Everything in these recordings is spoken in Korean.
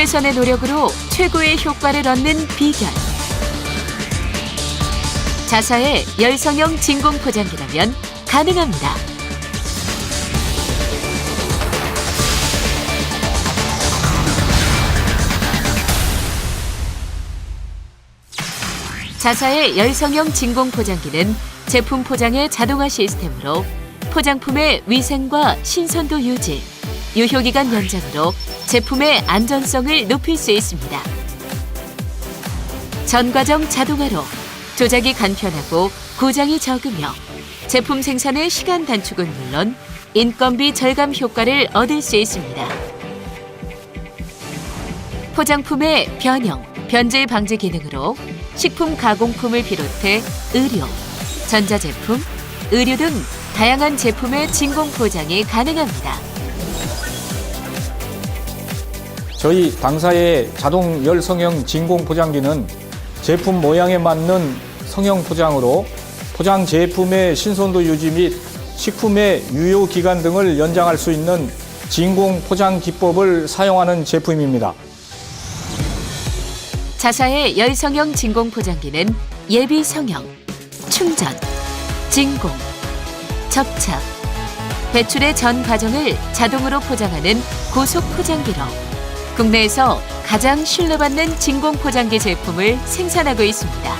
최선의 노력으로 최고의 효과를 얻는 비결. 자사의 열성형 진공 포장기라면 가능합니다. 자사의 열성형 진공 포장기는 제품 포장의 자동화 시스템으로 포장품의 위생과 신선도 유지, 유효기간 연장으로 제품의 안전성을 높일 수 있습니다. 전 과정 자동화로 조작이 간편하고 고장이 적으며 제품 생산의 시간 단축은 물론 인건비 절감 효과를 얻을 수 있습니다. 포장품의 변형, 변질 방지 기능으로 식품 가공품을 비롯해 의료, 전자제품, 의류 등 다양한 제품의 진공 포장이 가능합니다. 저희 당사의 자동 열 성형 진공 포장기는 제품 모양에 맞는 성형 포장으로 포장 제품의 신선도 유지 및 식품의 유효 기간 등을 연장할 수 있는 진공 포장 기법을 사용하는 제품입니다. 자사의 열성형 진공 포장기는 예비 성형, 충전, 진공, 접착, 배출의 전 과정을 자동으로 포장하는 고속 포장기로 국내에서 가장 신뢰받는 진공 포장기 제품을 생산하고 있습니다.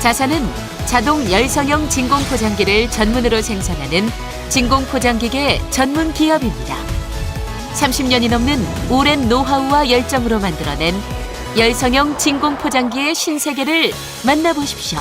자사는 자동 열성형 진공 포장기를 전문으로 생산하는 진공 포장기계 전문 기업입니다. 30년이 넘는 오랜 노하우와 열정으로 만들어낸 열성형 진공 포장기의 신세계를 만나보십시오.